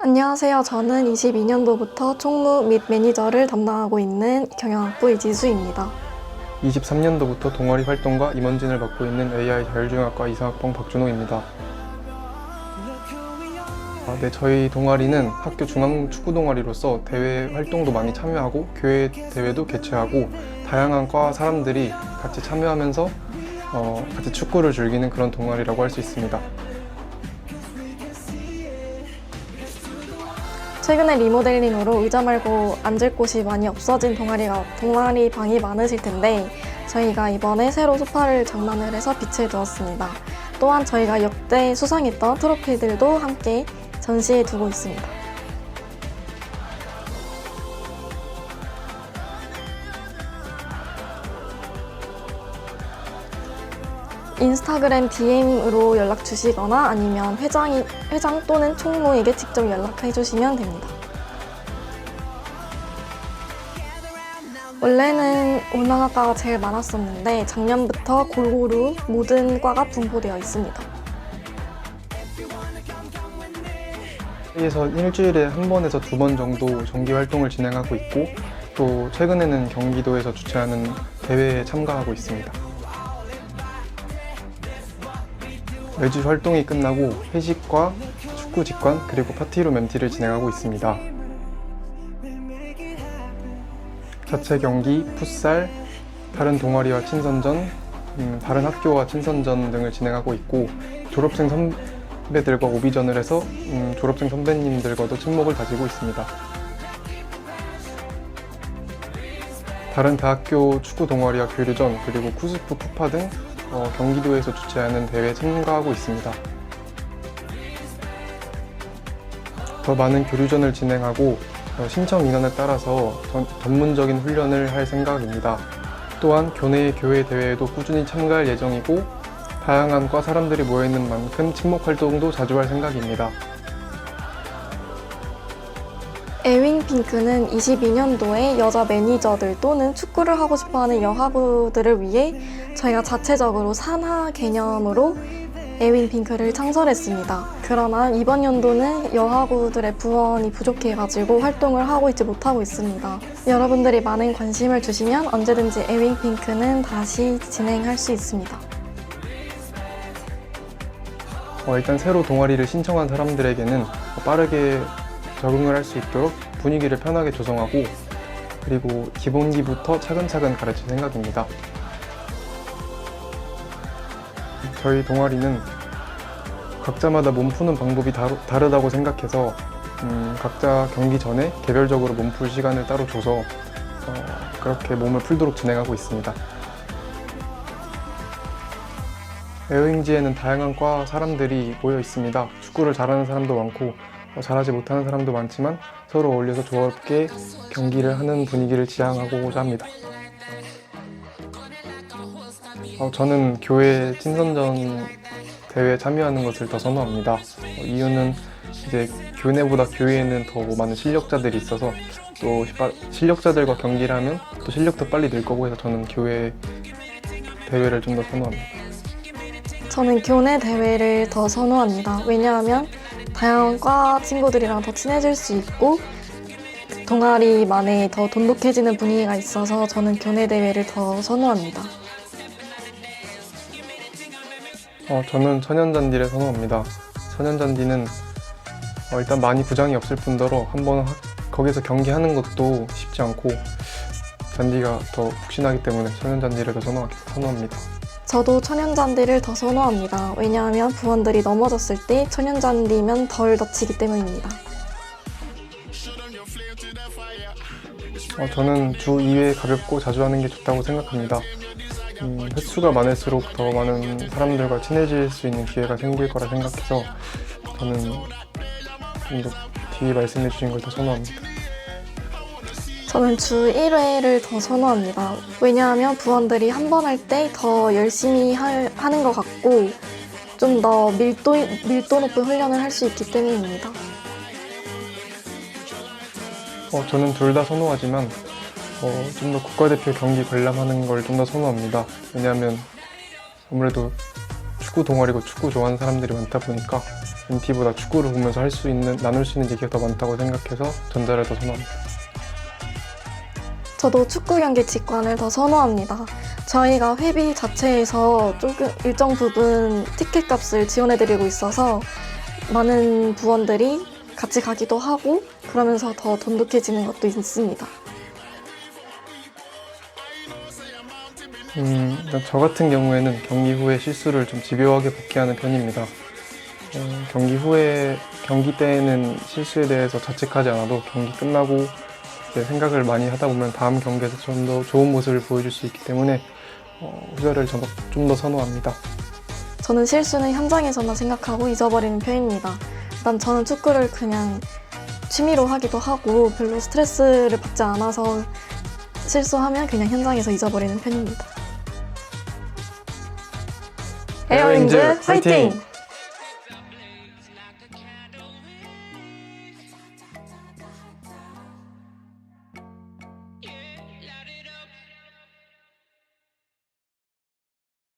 안녕하세요. 저는 22년도부터 총무 및 매니저를 담당하고 있는 경영학부 이지수입니다. 23년도부터 동아리 활동과 임원진을 맡고 있는 AI 자율중학과 이상학번 박준호입니다. 아, 네, 저희 동아리는 학교 중앙 축구 동아리로서 대회 활동도 많이 참여하고 교회 대회도 개최하고 다양한 과 사람들이 같이 참여하면서 어, 같이 축구를 즐기는 그런 동아리라고 할 수 있습니다. 최근에 리모델링으로 의자 말고 앉을 곳이 많이 없어진 동아리가 동아리 방이 많으실 텐데 저희가 이번에 새로 소파를 장만을 해서 빛을 두었습니다. 또한 저희가 역대 수상했던 트로피들도 함께 전시해 두고 있습니다. 인스타그램 DM으로 연락 주시거나 아니면 회장이, 회장 또는 총무에게 직접 연락해 주시면 됩니다. 원래는 운항학과가 제일 많았었는데 작년부터 골고루 모든 과가 분포되어 있습니다. 회의에서 일주일에 한 번에서 두 번 정도 정기 활동을 진행하고 있고 또 최근에는 경기도에서 주최하는 대회에 참가하고 있습니다. 매주 활동이 끝나고 회식과 축구 직관 그리고 파티로 멘티를 진행하고 있습니다. 자체 경기, 풋살, 다른 동아리와 친선전, 음, 다른 학교와 친선전 등을 진행하고 있고 졸업생 선배들과 오비전을 해서 음, 졸업생 선배님들과도 친목을 다지고 있습니다. 다른 대학교 축구 동아리와 교류전 그리고 쿠스프 푸파 등 어, 경기도에서 주최하는 대회에 참가하고 있습니다. 더 많은 교류전을 진행하고 어, 신청 인원에 따라서 전, 전문적인 훈련을 할 생각입니다. 또한 교내 교회 대회에도 꾸준히 참가할 예정이고 다양한 과 사람들이 모여있는 만큼 친목 활동도 자주 할 생각입니다. 에윙 핑크는 22년도에 여자 매니저들 또는 축구를 하고 싶어하는 여하부들을 위해 저희가 자체적으로 산하 개념으로 에윙 핑크를 창설했습니다. 그러나 이번 연도는 여하부들의 부원이 부족해가지고 활동을 하고 있지 못하고 있습니다. 여러분들이 많은 관심을 주시면 언제든지 에윙 핑크는 다시 진행할 수 있습니다. 어, 일단 새로 동아리를 신청한 사람들에게는 빠르게 적응을 할 수 있도록 분위기를 편하게 조성하고 그리고 기본기부터 차근차근 가르칠 생각입니다. 저희 동아리는 각자마다 몸 푸는 방법이 다르, 다르다고 생각해서 음, 각자 경기 전에 개별적으로 몸풀 시간을 따로 줘서 어, 그렇게 몸을 풀도록 진행하고 있습니다. 에어잉지에는 다양한 과 사람들이 모여 있습니다. 축구를 잘하는 사람도 많고 어, 잘하지 못하는 사람도 많지만 서로 어울려서 조화롭게 경기를 하는 분위기를 지향하고자 합니다. 어, 저는 교회 친선전 대회에 참여하는 것을 더 선호합니다. 어, 이유는 이제 교내보다 교회에는 더 많은 실력자들이 있어서 또 시- 실력자들과 경기를 하면 또 실력도 빨리 늘 거고 해서 저는 교회 대회를 좀 더 선호합니다. 저는 교내 대회를 더 선호합니다. 왜냐하면 다양한 과 친구들이랑 더 친해질 수 있고 동아리만의 더 돈독해지는 분위기가 있어서 저는 교내 대회를 더 선호합니다. 어, 저는 천연잔디를 선호합니다. 천연잔디는 어, 일단 많이 부장이 없을 뿐더러 한번 하- 거기서 경기하는 것도 쉽지 않고 잔디가 더 푹신하기 때문에 천연잔디를 더 선호합니다. 저도 천연잔디를 더 선호합니다. 왜냐하면 부원들이 넘어졌을 때 천연잔디면 덜 다치기 때문입니다. 어, 저는 주 2회 가볍고 자주 하는 게 좋다고 생각합니다. 음, 횟수가 많을수록 더 많은 사람들과 친해질 수 있는 기회가 생길 거라 생각해서 저는 뒤에 말씀해 주신 걸 더 선호합니다. 저는 주 1회를 더 선호합니다. 왜냐하면 부원들이 한 번 할 때 더 열심히 할- 하는 것 같고 좀 더 밀도, 밀도 높은 훈련을 할 수 있기 때문입니다. 어, 저는 둘 다 선호하지만 어, 좀 더 국가대표 경기 관람하는 걸 좀 더 선호합니다. 왜냐하면 아무래도 축구 동아리고 축구 좋아하는 사람들이 많다 보니까 MT보다 축구를 보면서 할 수 있는 나눌 수 있는 얘기가 더 많다고 생각해서 전자를 더 선호합니다. 저도 축구 경기 직관을 더 선호합니다. 저희가 회비 자체에서 조금 일정 부분 티켓 값을 지원해드리고 있어서 많은 부원들이 같이 가기도 하고 그러면서 더 돈독해지는 것도 있습니다. 음, 일단 저 같은 경우에는 경기 후에 실수를 좀 집요하게 복귀하는 편입니다. 어, 경기 후에 경기 때에는 실수에 대해서 자책하지 않아도 경기 끝나고 생각을 많이 하다 보면 다음 경기에서 좀 더 좋은 모습을 보여줄 수 있기 때문에 어, 후자를 좀 더 선호합니다. 저는 실수는 현장에서만 생각하고 잊어버리는 편입니다. 일단 저는 축구를 그냥 취미로 하기도 하고 별로 스트레스를 받지 않아서 실수하면 그냥 현장에서 잊어버리는 편입니다. 에어윙즈 화이팅!